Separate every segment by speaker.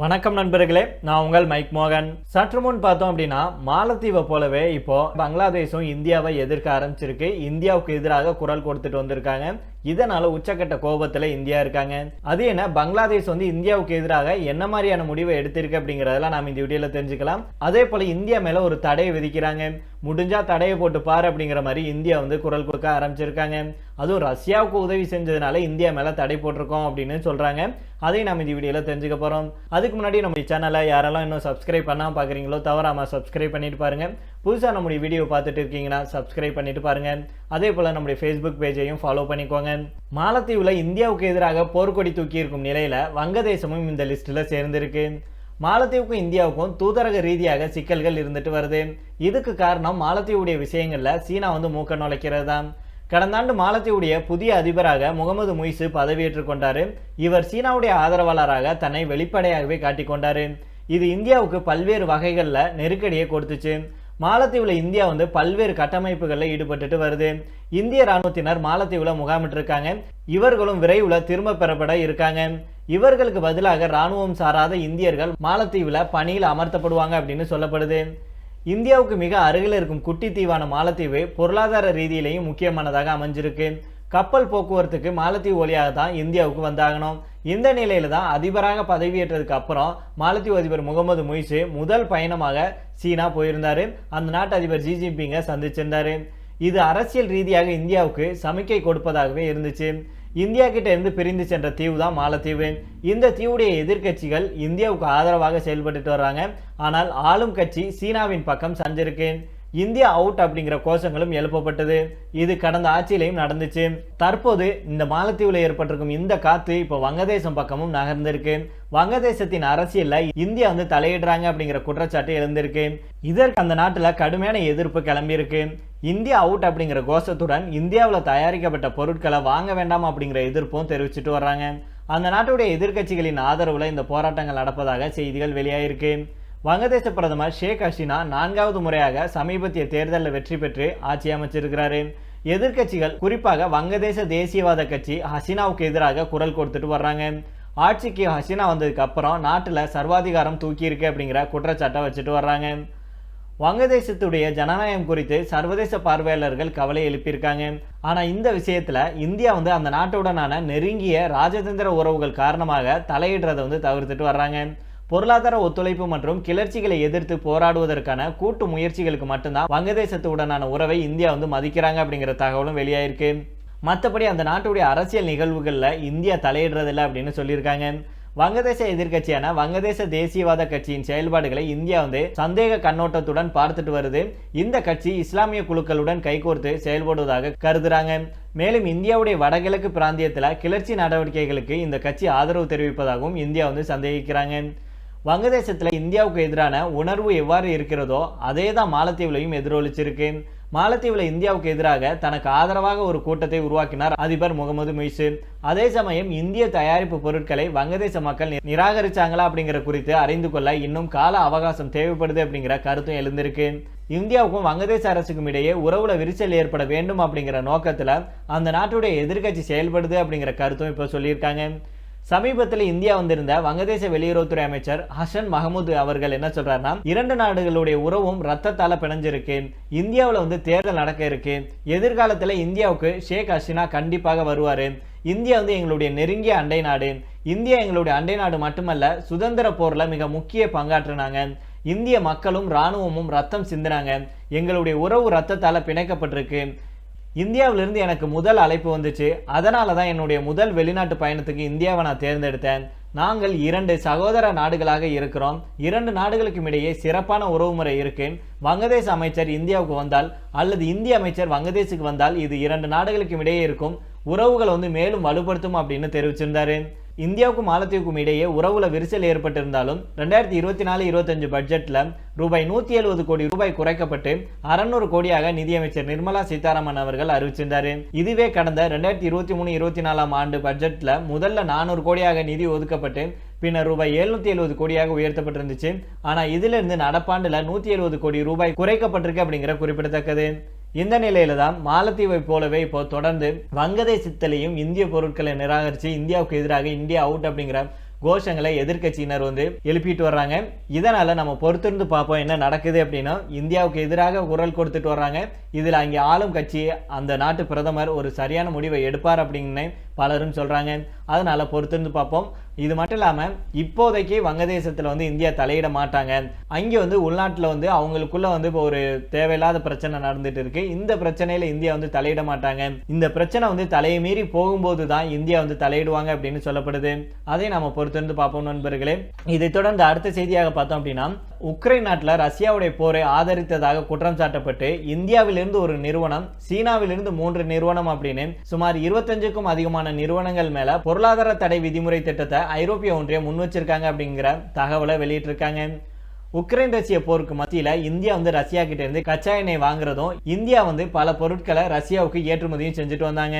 Speaker 1: வணக்கம் நண்பர்களே நான் உங்கள் மைக் மோகன். சற்று முன் பார்த்தோம் அப்படின்னா மாலத்தீவை போலவே இப்போ பங்களாதேஷும் இந்தியாவை எதிர்க்க ஆரம்பிச்சிருக்கு. இந்தியாவுக்கு எதிராக குரல் கொடுத்துட்டு வந்திருக்காங்க. இதனால உச்சக்கட்ட கோபத்துல இந்தியா இருக்காங்க. அது என்ன பங்களாதேஷ் வந்து இந்தியாவுக்கு எதிராக என்ன மாதிரியான முடிவை எடுத்திருக்கு அப்படிங்கறதெல்லாம் நாம இந்த வீடியோல தெரிஞ்சுக்கலாம். அதே போல இந்தியா மேல ஒரு தடையை விதிக்கிறாங்க. முடிஞ்சால் தடையை போட்டு பாரு அப்படிங்கிற மாதிரி இந்தியா வந்து குரல் கொடுக்க ஆரம்பிச்சிருக்காங்க. அதுவும் ரஷ்யாவுக்கு உதவி செஞ்சதுனால இந்தியா மேலே தடை போட்டிருக்கோம் அப்படின்னு சொல்கிறாங்க அதையும் நம்ம இந்த வீடியோவில் தெரிஞ்சுக்க போகிறோம் அதுக்கு முன்னாடி நம்ம சேனலை யாரெல்லாம் இன்னும் சப்ஸ்கிரைப் பண்ணால் பார்க்குறீங்களோ தவறாம சப்ஸ்கிரைப் பண்ணிட்டு பாருங்கள் புதுசாக நம்முடைய வீடியோ பார்த்துட்டு இருக்கீங்கன்னா சப்ஸ்கிரைப் பண்ணிட்டு பாருங்கள் அதே போல் நம்முடைய ஃபேஸ்புக் பேஜையும் ஃபாலோ பண்ணிக்கோங்க. மாலத்தீவில் இந்தியாவுக்கு எதிராக போர்க்கொடி தூக்கி இருக்கும் நிலையில் வங்கதேசமும் இந்த லிஸ்ட்டில் சேர்ந்திருக்கு. மாலத்தீவுக்கும் இந்தியாவுக்கும் தூதரக ரீதியாக சிக்கல்கள் இருந்துட்டு வருது. இதுக்கு காரணம் மாலத்தீவுடைய விஷயங்களில் சீனா வந்து மூக்க நுழைக்கிறது. தான் கடந்த ஆண்டு மாலத்தீவுடைய புதிய அதிபராக முகமது முய்சு பதவியேற்றுக் கொண்டாரு. இவர் சீனாவுடைய ஆதரவாளராக தன்னை வெளிப்படையாகவே காட்டிக்கொண்டாரு இது இந்தியாவுக்கு பல்வேறு வகைகளில் நெருக்கடியை கொடுத்துச்சு. மாலத்தீவில் இந்தியா வந்து பல்வேறு கட்டமைப்புகளில் ஈடுபட்டுட்டு வருது. இந்திய ராணுவத்தினர் மாலத்தீவில் முகாமிட்டிருக்காங்க. இவர்களும் விரைவில் திரும்ப பெறப்பட இருக்காங்க. இவர்களுக்கு பதிலாக ராணுவம் சாராத இந்தியர்கள் மாலத்தீவில் பணியில் அமர்த்தப்படுவாங்க அப்படின்னு சொல்லப்படுது. இந்தியாவுக்கு மிக அருகில் இருக்கும் குட்டி தீவான மாலத்தீவு பொருளாதார ரீதியிலையும் முக்கியமானதாக அமைஞ்சிருக்கு. கப்பல் போக்குவரத்துக்கு மாலத்தீவு வழியாக தான் இந்தியாவுக்கு வந்தாகணும். இந்த நிலையில தான் அதிபராக பதவியேற்றதுக்கு அப்புறம் மாலத்தீவு அதிபர் முகமது முய்சு முதல் பயணமாக சீனா போயிருந்தாரு. அந்த நாட்டு அதிபர் ஜி ஜின்பிங்கை சந்திச்சிருந்தாரு. இது அரசியல் ரீதியாக இந்தியாவுக்கு சமிக்கை கொடுப்பதாகவே இருந்துச்சு. இந்தியா கிட்ட இருந்து பிரிந்து சென்ற தீவு தான் மாலத்தீவு. இந்த தீவுடைய எதிர்க்கட்சிகள் இந்தியாவுக்கு ஆதரவாக செயல்பட்டுட்டு வர்றாங்க. ஆனால் ஆளும் கட்சி சீனாவின் பக்கம் சஞ்சிருக்கு. இந்தியா அவுட் அப்படிங்கிற கோஷங்களும் எழுப்பப்பட்டது. இது கடந்த ஆட்சியிலையும் நடந்துச்சு. தற்போது இந்த மாலத்தீவுல ஏற்பட்டிருக்கும் இந்த காத்து இப்போ வங்கதேசம் பக்கமும் நகர்ந்திருக்கு. வங்கதேசத்தின் அரசியல்ல இந்தியா வந்து தலையிடுறாங்க அப்படிங்கிற குற்றச்சாட்டு எழுந்திருக்கு. இதற்கு அந்த நாட்டுல கடுமையான எதிர்ப்பு கிளம்பியிருக்கு. இந்தியா அவுட் அப்படிங்கிற கோஷத்துடன் இந்தியாவில் தயாரிக்கப்பட்ட பொருட்களை வாங்க வேண்டாம் அப்படிங்கிற எதிர்ப்பும் தெரிவிச்சுட்டு வர்றாங்க. அந்த நாட்டுடைய எதிர்க்கட்சிகளின் ஆதரவுல இந்த போராட்டங்கள் நடப்பதாக செய்திகள் வெளியாயிருக்கு. வங்கதேச பிரதமர் ஷேக் ஹசீனா நான்காவது முறையாக சமீபத்திய தேர்தலில் வெற்றி பெற்று ஆட்சி அமைச்சிருக்கிறாரு. எதிர்க்கட்சிகள் குறிப்பாக வங்கதேச தேசியவாத கட்சி ஹசீனாவுக்கு எதிராக குரல் கொடுத்துட்டு வர்றாங்க. ஆட்சிக்கு ஹசீனா வந்ததுக்கு அப்புறம் நாட்டில் சர்வாதிகாரம் தூக்கி இருக்கு அப்படிங்கிற குற்றச்சாட்டை வச்சுட்டு வர்றாங்க. வங்கதேசத்துடைய ஜனநாயகம் குறித்து சர்வதேச பார்வையாளர்கள் கவலை எழுப்பியிருக்காங்க. ஆனால் இந்த விஷயத்தில் இந்தியா வந்து அந்த நாட்டுடனான நெருங்கிய ராஜதந்திர உறவுகள் காரணமாக தலையிடுறதை வந்து தவிர்த்துட்டு வர்றாங்க. பொருளாதார ஒத்துழைப்பு மற்றும் கிளர்ச்சிகளை எதிர்த்து போராடுவதற்கான கூட்டு முயற்சிகளுக்கு மட்டும்தான் வங்கதேசத்துடனான உறவை இந்தியா வந்து மதிக்கிறாங்க அப்படிங்கிற தகவலும் வெளியாயிருக்கு. மற்றபடி அந்த நாட்டுடைய அரசியல் நிகழ்வுகளில் இந்தியா தலையிடுறதில்லை அப்படின்னு சொல்லியிருக்காங்க. வங்கதேச எதிர்க்கட்சியான வங்கதேச தேசியவாத கட்சியின் செயல்பாடுகளை இந்தியா வந்து சந்தேக கண்ணோட்டத்துடன் பார்த்துட்டு வருது. இந்த கட்சி இஸ்லாமிய குழுக்களுடன் கைகோர்த்து செயல்படுவதாக கருதுறாங்க. மேலும் இந்தியாவுடைய வடகிழக்கு பிராந்தியத்தில் கிளர்ச்சி நடவடிக்கைகளுக்கு இந்த கட்சி ஆதரவு தெரிவிப்பதாகவும் இந்தியா வந்து சந்தேகிக்கிறாங்க. வங்கதேசத்தில் இந்தியாவுக்கு எதிரான உணர்வு எவ்வாறு இருக்கிறதோ அதே தான் மாலத்தீவுலையும் எதிரொலிச்சிருக்கு. மாலத்தீவில் இந்தியாவுக்கு எதிராக தனக்கு ஆதரவாக ஒரு கூட்டத்தை உருவாக்கினார் அதிபர் முகமது மொய்சு அதே சமயம் இந்திய தயாரிப்பு பொருட்களை வங்கதேச மக்கள் நிராகரிச்சாங்களா அப்படிங்கிற குறித்து அறிந்து கொள்ள இன்னும் கால அவகாசம் தேவைப்படுது அப்படிங்கிற கருத்தும் எழுந்திருக்கு. இந்தியாவுக்கும் வங்கதேச அரசுக்கும் இடையே உறவுல விரிசல் ஏற்பட வேண்டும் அப்படிங்கிற நோக்கத்தில் அந்த நாட்டுடைய எதிர்க்கட்சி செயல்படுது அப்படிங்கிற கருத்தும் இப்போ சொல்லியிருக்காங்க. சமீபத்தில் இந்தியா வந்திருந்த வங்கதேச வெளியுறவுத்துறை அமைச்சர் ஹசன் மஹமூத் அவர்கள் என்ன சொல்றாருன்னா இரண்டு நாடுகளுடைய உறவும் ரத்தத்தால பிணைஞ்சிருக்கு இந்தியாவில் வந்து தேர்தல் நடக்க இருக்கு எதிர்காலத்தில் இந்தியாவுக்கு ஷேக் ஹசினா கண்டிப்பாக வருவாரு இந்தியா வந்து எங்களுடைய நெருங்கிய அண்டை நாடு இந்தியா எங்களுடைய அண்டை நாடு மட்டுமல்ல சுதந்திர போரில் மிக முக்கிய பங்காற்றினாங்க இந்திய மக்களும் இராணுவமும் ரத்தம் சிந்தினாங்க எங்களுடைய உறவு ரத்தத்தால பிணைக்கப்பட்டிருக்கு இந்தியாவிலிருந்து எனக்கு முதல் அழைப்பு வந்துச்சு. அதனால தான் என்னுடைய முதல் வெளிநாட்டு பயணத்துக்கு இந்தியாவை நான் தேர்ந்தெடுத்தேன். நாங்கள் இரண்டு சகோதர நாடுகளாக இருக்கிறோம். இரண்டு நாடுகளுக்கும் இடையே சிறப்பான உறவுமுறை இருக்கு. வங்கதேச அமைச்சர் இந்தியாவுக்கு வந்தால் அல்லது இந்திய அமைச்சர் வங்கதேசுக்கு வந்தால் இது இரண்டு நாடுகளுக்கும் இடையே இருக்கும். உறவுகளை வந்து மேலும் வலுப்படுத்தும் அப்படின்னு தெரிவிச்சிருந்தாரு. இந்தியாவுக்கும் மாலத்தீவுக்கும் இடையே உறவுல விரிசல் ஏற்பட்டிருந்தாலும் ரெண்டாயிரத்தி இருபத்தி நாலு இருபத்தஞ்சு பட்ஜெட்டில் ரூபாய் நூற்றி எழுபது கோடி ரூபாய் குறைக்கப்பட்டு அறநூறு கோடியாக நிதியமைச்சர் நிர்மலா சீதாராமன் அவர்கள் அறிவிச்சிருந்தார். இதுவே கடந்த ரெண்டாயிரத்தி இருபத்தி மூணு இருபத்தி நாலாம் ஆண்டு பட்ஜெட்டில் முதல்ல நானூறு கோடியாக நிதி ஒதுக்கப்பட்டு பின்னர் ரூபாய் எழுநூத்தி எழுபது கோடியாக உயர்த்தப்பட்டிருந்துச்சு. ஆனால் இதிலிருந்து நடப்பாண்டில் நூற்றி எழுபது கோடி ரூபாய் குறைக்கப்பட்டிருக்கு அப்படிங்கிற குறிப்பிடத்தக்கது. இந்த நிலையில தான் மாலத்தீவை போலவே இப்போ தொடர்ந்து வங்கதேசத்திலையும் இந்திய பொருட்களை நிராகரித்து இந்தியாவுக்கு எதிராக இந்தியா அவுட் அப்படிங்கிற கோஷங்களை எதிர்க்கட்சியினர் வந்து எழுப்பிட்டு வர்றாங்க. இதனால நம்ம பொறுத்திருந்து பார்ப்போம் என்ன நடக்குது அப்படின்னா இந்தியாவுக்கு எதிராக குரல் கொடுத்துட்டு வர்றாங்க. இதில் அங்கே ஆளும் கட்சி அந்த நாட்டு பிரதமர் ஒரு சரியான முடிவை எடுப்பார் அப்படின்னு பலரும் சொல்கிறாங்க அதனால் பொறுத்திருந்து பார்ப்போம். இது மட்டும் இல்லாமல் இப்போதைக்கு வங்கதேசத்தில் வந்து இந்தியா தலையிட மாட்டாங்க. அங்கே வந்து உள்நாட்டில் வந்து அவங்களுக்குள்ளே வந்து இப்போ ஒரு தேவையில்லாத பிரச்சனை நடந்துட்டு இருக்கு. இந்த பிரச்சனையில் இந்தியா வந்து தலையிட மாட்டாங்க. இந்த பிரச்சனை வந்து தலையை மீறி போகும்போது தான் இந்தியா வந்து தலையிடுவாங்க அப்படின்னு சொல்லப்படுது. அதை நம்ம பொறுத்திருந்து பார்ப்போம் நண்பர்களே. இதை தொடர்ந்து அடுத்த செய்தியாக பார்த்தோம் அப்படின்னா உக்ரைன் நாட்டில் ரஷ்யாவுடைய போரை ஆதரித்ததாக குற்றம் சாட்டப்பட்டு இந்தியாவிலிருந்து ஒரு நிறுவனம் சீனாவிலிருந்து மூன்று நிறுவனம் அப்படின்னு சுமார் இருபத்தஞ்சுக்கும் அதிகமான நிறுவனங்கள் மேல பொருளாதார தடை விதிமுறை திட்டத்தை ஐரோப்பிய ஒன்றியம் முன் வச்சிருக்காங்க அப்படிங்கிற தகவலை வெளியிட்டிருக்காங்க. உக்ரைன் ரஷ்ய போருக்கு மத்தியில் இந்தியா வந்து ரஷ்யா கிட்ட இருந்து கச்சா எண்ணெய் வாங்குறதும் இந்தியா வந்து பல பொருட்களை ரஷ்யாவுக்கு ஏற்றுமதியும் செஞ்சுட்டு வந்தாங்க.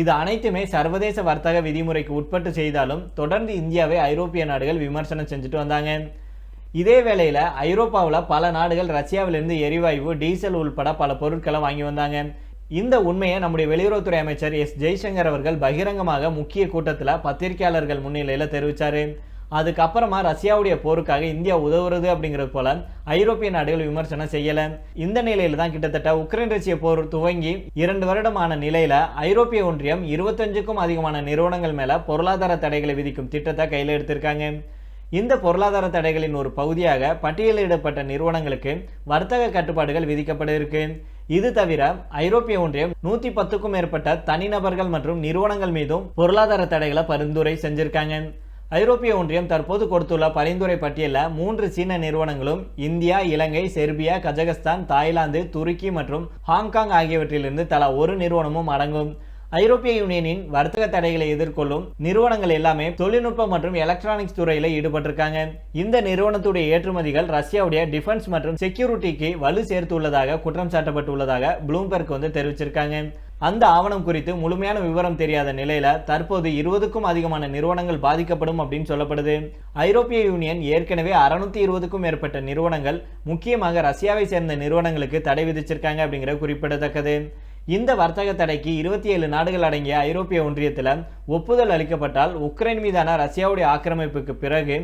Speaker 1: இது அனைத்துமே சர்வதேச வர்த்தக விதிமுறைக்கு உட்பட்டு செய்தாலும் தொடர்ந்து இந்தியாவை ஐரோப்பிய நாடுகள் விமர்சனம் செஞ்சுட்டு வந்தாங்க. இதே வேளையில் ஐரோப்பாவில் பல நாடுகள் ரஷ்யாவிலிருந்து எரிவாயு டீசல் உள்பட பல பொருட்களை வாங்கி வந்தாங்க. இந்த உண்மையை நம்முடைய வெளியுறவுத்துறை அமைச்சர் எஸ். ஜெய்சங்கர் அவர்கள் பகிரங்கமாக முக்கிய கூட்டத்தில் பத்திரிகையாளர்கள் முன்னிலையில் தெரிவித்தார் அதுக்கப்புறமா ரஷ்யாவுடைய போருக்காக இந்தியா உதவுறது அப்படிங்கிறது போல ஐரோப்பிய நாடுகள் விமர்சனம் செய்யலை. இந்த நிலையில தான் கிட்டத்தட்ட உக்ரைன் ரஷ்ய போர் துவங்கி இரண்டு வருடமான நிலையில ஐரோப்பிய ஒன்றியம் இருபத்தஞ்சுக்கும் அதிகமான நிறுவனங்கள் மேல பொருளாதார தடைகளை விதிக்கும் திட்டத்தை கையில் எடுத்திருக்காங்க. இந்த பொருளாதார தடைகளின் ஒரு பகுதியாக பட்டியலிடப்பட்ட நிறுவனங்களுக்கு வர்த்தக கட்டுப்பாடுகள் விதிக்கப்பட இருக்கு இது தவிர ஐரோப்பிய ஒன்றியம் நூத்தி பத்துக்கும் மேற்பட்ட தனிநபர்கள் மற்றும் நிறுவனங்கள் மீதும் பொருளாதார தடைகளை பரிந்துரை செஞ்சிருக்காங்க. ஐரோப்பிய ஒன்றியம் தற்போது கொடுத்துள்ள பரிந்துரை பட்டியலில் மூன்று சீன நிறுவனங்களும் India Ilangai Serbia Kazakhstan Thailand துருக்கி மற்றும் ஹாங்காங் ஆகியவற்றிலிருந்து தலா ஒரு நிறுவனமும் அடங்கும். ஐரோப்பிய யூனியனின் வர்த்தக தடைகளை எதிர்கொள்ளும் நிறுவனங்கள் எல்லாமே தொழில்நுட்பம் மற்றும் எலக்ட்ரானிக்ஸ் துறையில் ஈடுபட்டிருக்காங்க. இந்த நிறுவனத்துடைய ஏற்றுமதிகள் ரஷ்யாவுடைய டிஃபென்ஸ் மற்றும் செக்யூரிட்டிக்கு வலு சேர்த்துள்ளதாக குற்றம் சாட்டப்பட்டுள்ளதாக ப்ளூம்பெர்க் வந்து தெரிவிச்சிருக்காங்க. அந்த ஆவணம் குறித்து முழுமையான விவரம் தெரியாத நிலையில தற்போது இருபதுக்கும் அதிகமான நிறுவனங்கள் பாதிக்கப்படும் அப்படின்னு சொல்லப்படுது. ஐரோப்பிய யூனியன் ஏற்கனவே அறுநூத்தி இருபதுக்கும் மேற்பட்ட நிறுவனங்கள் முக்கியமாக ரஷ்யாவை சேர்ந்த நிறுவனங்களுக்கு தடை விதிச்சிருக்காங்க அப்படிங்கிற குறிப்பிடத்தக்கது. இந்த வர்த்தக தடைக்கு இருபத்தி ஏழு நாடுகள் அடங்கிய ஐரோப்பிய ஒன்றியத்தில் ஒப்புதல் அளிக்கப்பட்டால் உக்ரைன் மீதான ரஷ்யாவுடைய ஆக்கிரமிப்புக்கு பிறகு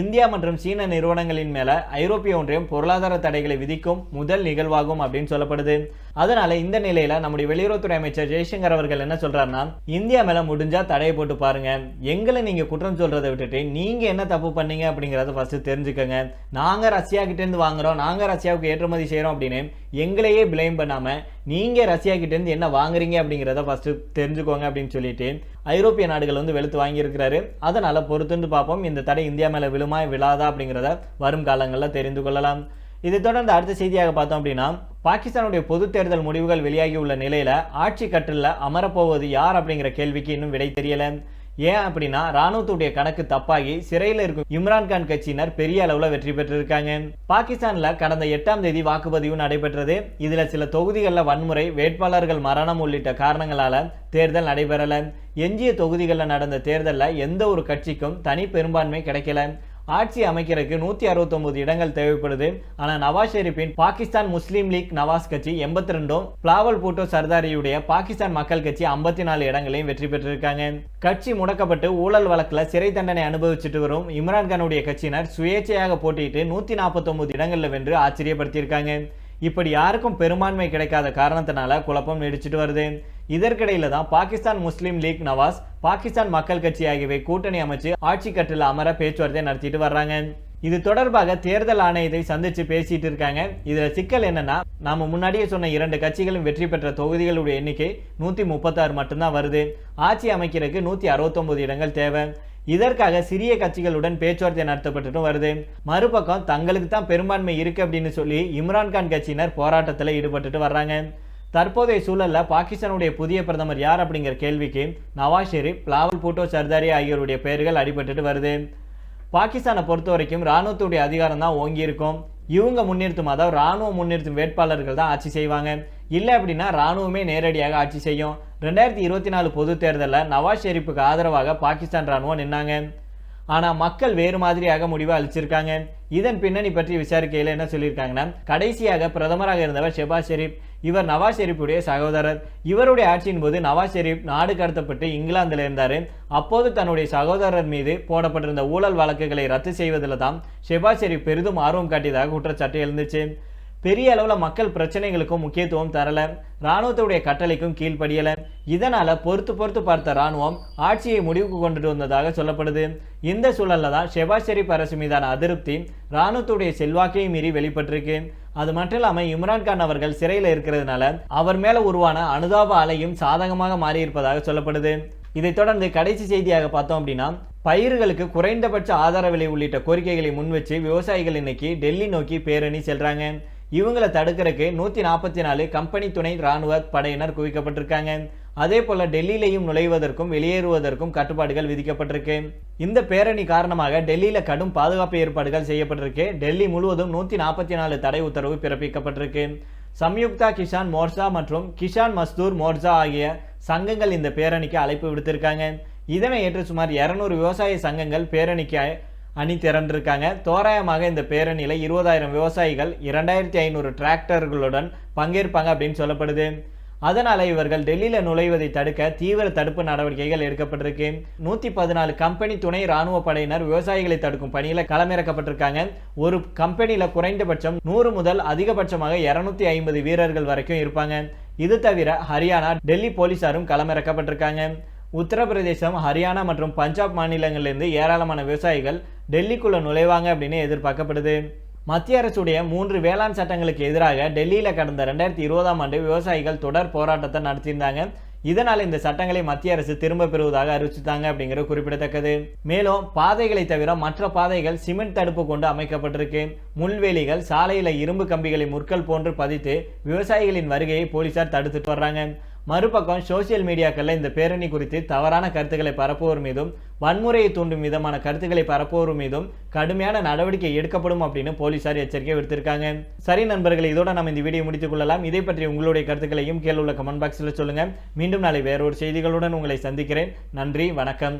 Speaker 1: இந்தியா மற்றும் சீன நிறுவனங்களின் மேல ஐரோப்பிய ஒன்றியம் பொருளாதார தடைகளை விதிக்கும் முதல் நிகழ்வாகும் அப்படின்னு சொல்லப்படுது. அதனால இந்த நிலையில நம்முடைய வெளியுறவுத்துறை அமைச்சர் ஜெய்சங்கர் அவர்கள் என்ன சொல்றாருன்னா இந்தியா மேல முடிஞ்சா தடையை போட்டு பாருங்க. எங்களை நீங்க குற்றம் சொல்றதை விட்டுட்டு நீங்க என்ன தப்பு பண்ணீங்க? அப்படிங்கறத ஃபர்ஸ்ட் தெரிஞ்சுக்கோங்க. நாங்க ரஷ்யா கிட்ட இருந்து வாங்குறோம். நாங்க ரஷ்யாவுக்கு ஏற்றுமதி செய்யறோம் அப்படின்னு எங்களையே பிளேம் பண்ணாம நீங்க ரஷ்யா கிட்ட இருந்து என்ன வாங்குறீங்க? அப்படிங்கிறத ஃபர்ஸ்ட் தெரிஞ்சுக்கோங்க அப்படின்னு சொல்லிட்டு ஐரோப்பிய நாடுகள் வந்து வெளுத்து வாங்கியிருக்கிறாரு. அதனால பொறுத்துன்னு பார்ப்போம் இந்த தடை இந்தியா மேல விழுமா விழாதா அப்படிங்கிறத வரும் காலங்களில் தெரிந்து கொள்ளலாம். இதை தொடர்ந்து அடுத்த செய்தியாக பார்த்தோம் அப்படின்னா பாகிஸ்தானுடைய பொது தேர்தல் முடிவுகள் வெளியாகி உள்ள நிலையில ஆட்சி கட்டில் அமரப்போவது யார் அப்படிங்கிற கேள்விக்கு இன்னும் விடை தெரியல. ஏன் அப்படின்னா ராணுவத்துடைய கணக்கு தப்பாகி சிறையில் இருக்கும் இம்ரான்கான் கட்சியினர் பெரிய அளவில் வெற்றி பெற்றிருக்காங்க. பாகிஸ்தானில் கடந்த எட்டாம் தேதி வாக்குப்பதிவு நடைபெற்றது. இதில் சில தொகுதிகளில் வன்முறை வேட்பாளர்கள் மரணம் உள்ளிட்ட காரணங்களால் தேர்தல் நடைபெறலை. எஞ்சிய தொகுதிகளில் நடந்த தேர்தலில் எந்த ஒரு கட்சிக்கும் தனி பெரும்பான்மை கிடைக்கல. ஆட்சி அமைக்கிறதுக்கு நூத்தி அறுபத்தொன்பது இடங்கள் தேவைப்படுது. ஆனா நவாஸ் ஷெரீப்பின் பாகிஸ்தான் முஸ்லீம் லீக் நவாஸ் கட்சி எண்பத்தி ரெண்டும் பிளாவல் பூட்டோ சர்தாரியுடைய பாகிஸ்தான் மக்கள் கட்சி ஐம்பத்தி நாலு இடங்களையும் வெற்றி பெற்றிருக்காங்க. கட்சி முடக்கப்பட்டு ஊழல் வழக்கில் சிறை தண்டனை அனுபவிச்சுட்டு வரும் இம்ரான்கானுடைய கட்சியினர் சுயேட்சையாக போட்டியிட்டு நூத்தி நாற்பத்தொன்பது இடங்களில் வென்று ஆச்சரியப்படுத்தியிருக்காங்க. இப்படி யாருக்கும் பெரும்பான்மை கிடைக்காத காரணத்தினால குழப்பம் நீடிச்சிட்டு வருது. இதற்கிடையில தான் பாகிஸ்தான் முஸ்லீம் லீக் நவாஸ் பாகிஸ்தான் மக்கள் கட்சி ஆகியவை கூட்டணி அமைச்சு ஆட்சி கட்டில் அமர பேச்சுவார்த்தை நடத்திட்டு வர்றாங்க. இது தொடர்பாக தேர்தல் ஆணையத்தை சந்திச்சு பேசிட்டு இருக்காங்க. இதுல சிக்கல் என்னன்னா நாம முன்னாடியே சொன்ன இரண்டு கட்சிகளும் வெற்றி பெற்ற தொகுதிகளுடைய எண்ணிக்கை நூத்தி முப்பத்தாறு மட்டும்தான் வருது. ஆட்சி அமைக்கிறதுக்கு நூத்தி அறுபத்தொன்பது இடங்கள் தேவை. இதற்காக சிறிய கட்சிகளுடன் பேச்சுவார்த்தை நடத்தப்பட்டு வருது. மறுபக்கம் தங்களுக்கு தான் பெரும்பான்மை இருக்கு அப்படின்னு சொல்லி இம்ரான்கான் கட்சியினர் போராட்டத்தில் ஈடுபட்டுட்டு வர்றாங்க. தற்போதைய சூழலில் பாகிஸ்தானுடைய புதிய பிரதமர் யார் அப்படிங்கிற கேள்விக்கு நவாஸ் ஷெரீப் லாவல் பூட்டோ சர்தாரி ஆகியோருடைய பெயர்கள் அடிபட்டுட்டு வருது. பாகிஸ்தானை பொறுத்த வரைக்கும் ராணுவத்துடைய அதிகாரம் தான் ஓங்கி இருக்கும். இவங்க முன்னிறுத்தும் அதாவது ராணுவம் முன்னிறுத்தும் வேட்பாளர்கள் தான் ஆட்சி செய்வாங்க. இல்லை அப்படின்னா ராணுவமே நேரடியாக ஆட்சி செய்யும். ரெண்டாயிரத்தி இருபத்தி நாலு பொது தேர்தலில் நவாஸ் ஷெரீப்புக்கு ஆதரவாக பாகிஸ்தான் ராணுவம் நின்னாங்க. ஆனால் மக்கள் வேறு மாதிரியாக முடிவை அளிச்சிருக்காங்க. இதன் பின்னணி பற்றி விசாரிக்கையில் என்ன சொல்லியிருக்காங்கன்னா கடைசியாக பிரதமராக இருந்தவர் ஷெபாஸ் ஷெரீப். இவர் நவாஸ் ஷெரீப்புடைய சகோதரர். இவருடைய ஆட்சியின் போது நவாஸ் ஷெரீப் நாடு கடத்தப்பட்டு இங்கிலாந்தில் இருந்தார். அப்போது தன்னுடைய சகோதரர் மீது போடப்பட்டிருந்த ஊழல் வழக்குகளை ரத்து செய்வதில் தான் ஷெபாஸ் ஷெரீப் பெரிதும் ஆர்வம் காட்டியதாக குற்றச்சாட்டு எழுந்துச்சு. பெரிய அளவில் மக்கள் பிரச்சனைகளுக்கும் முக்கியத்துவம் தரல. இராணுவத்துடைய கட்டளைக்கும் கீழ்ப்படியலை. இதனால் பொறுத்து பொறுத்து பார்த்த இராணுவம் ஆட்சியை முடிவுக்கு கொண்டுட்டு வந்ததாக சொல்லப்படுது. இந்த சூழல்ல தான் ஷெபாஸ் ஷெரீப் அரசு மீதான அதிருப்தி இராணுவத்துடைய செல்வாக்கையும் மீறி வெளிப்பட்டிருக்கு. அது மட்டும் இல்லாமல் இம்ரான்கான் அவர்கள் சிறையில் இருக்கிறதுனால அவர் மேலே உருவான அனுதாப அலையும் சாதகமாக மாறியிருப்பதாக சொல்லப்படுது. இதைத் தொடர்ந்து கடைசி செய்தியாக பார்த்தோம் அப்படின்னா பயிர்களுக்கு குறைந்தபட்ச ஆதார விலை உள்ளிட்ட கோரிக்கைகளை முன்வச்சு விவசாயிகள் இன்னைக்கு டெல்லி நோக்கி பேரணி செல்றாங்க. இவங்களை தடுக்கிறதுக்கு நூற்றி நாற்பத்தி நாலு கம்பெனி துணை ராணுவ படையினர் குவிக்கப்பட்டிருக்காங்க. அதே போல டெல்லியிலையும் நுழைவதற்கும் வெளியேறுவதற்கும் கட்டுப்பாடுகள் விதிக்கப்பட்டிருக்கு. இந்த பேரணி காரணமாக டெல்லியில கடும் பாதுகாப்பு ஏற்பாடுகள் செய்யப்பட்டிருக்கு. டெல்லி முழுவதும் நூற்றி நாற்பத்தி நாலு தடை உத்தரவு பிறப்பிக்கப்பட்டிருக்கு. சம்யுக்தா கிஷான் மோர்சா மற்றும் கிஷான் மஸ்தூர் மோர்சா ஆகிய சங்கங்கள் இந்த பேரணிக்கு அழைப்பு விடுத்திருக்காங்க. இதனை ஏற்று சுமார் இருநூறு விவசாய சங்கங்கள் பேரணிக்கு அணி திரண்டிருக்காங்க. தோராயமாக இந்த பேரணியில் இருபதாயிரம் விவசாயிகள் இரண்டாயிரத்தி ஐநூறு டிராக்டர்களுடன் பங்கேற்பாங்க அப்படின்னு சொல்லப்படுது. அதனால் இவர்கள் டெல்லியில் நுழைவதை தடுக்க தீவிர தடுப்பு நடவடிக்கைகள் எடுக்கப்பட்டிருக்கு. நூற்றி பதினாலு கம்பெனி துணை ராணுவ படையினர் விவசாயிகளை தடுக்கும் பணியில் களமிறக்கப்பட்டிருக்காங்க. ஒரு கம்பெனியில் குறைந்தபட்சம் நூறு முதல் அதிகபட்சமாக இரநூத்தி ஐம்பது வீரர்கள் வரைக்கும் இருப்பாங்க. இது தவிர ஹரியானா டெல்லி போலீசாரும் களமிறக்கப்பட்டிருக்காங்க. உத்தரப்பிரதேசம் ஹரியானா மற்றும் பஞ்சாப் மாநிலங்களிலிருந்து ஏராளமான விவசாயிகள் டெல்லிக்குள்ளே நுழைவாங்க அப்படின்னு எதிர்பார்க்கப்படுது. மத்திய அரசுடைய மூன்று வேளாண் சட்டங்களுக்கு எதிராக டெல்லியில் கடந்த ரெண்டாயிரத்தி இருபதாம் ஆண்டு விவசாயிகள் தொடர் போராட்டத்தை நடத்தியிருந்தாங்க. இதனால் இந்த சட்டங்களை மத்திய அரசு திரும்ப பெறுவதாக அறிவிச்சுட்டாங்க அப்படிங்கிறது குறிப்பிடத்தக்கது. மேலும் பாதைகளை தவிர மற்ற பாதைகள் சிமெண்ட் தடுப்பு கொண்டு அமைக்கப்பட்டிருக்கு. முள்வேலிகள் சாலையில் இரும்பு கம்பிகளை முற்கள் போன்று பதித்து விவசாயிகளின் வருகையை போலீசார் தடுத்துட்டு வர்றாங்க. மறுபக்கம் சோசியல் மீடியாக்களில் இந்த பேரணி குறித்து தவறான கருத்துக்களை பரப்புவோர் மீதும் வன்முறையை தூண்டும் விதமான கருத்துக்களை பரப்புவோர் மீதும் கடுமையான நடவடிக்கை எடுக்கப்படும் அப்படின்னு போலீசார் எச்சரிக்கை விடுத்திருக்காங்க. சரி நண்பர்கள் இதோட நம்ம இந்த வீடியோ முடித்துக் கொள்ளலாம். இதை பற்றி உங்களுடைய கருத்துக்களையும் கீழே உள்ள கமெண்ட் பாக்ஸில் சொல்லுங்கள் மீண்டும் நாளை வேறொரு செய்திகளுடன் உங்களை சந்திக்கிறேன். நன்றி வணக்கம்.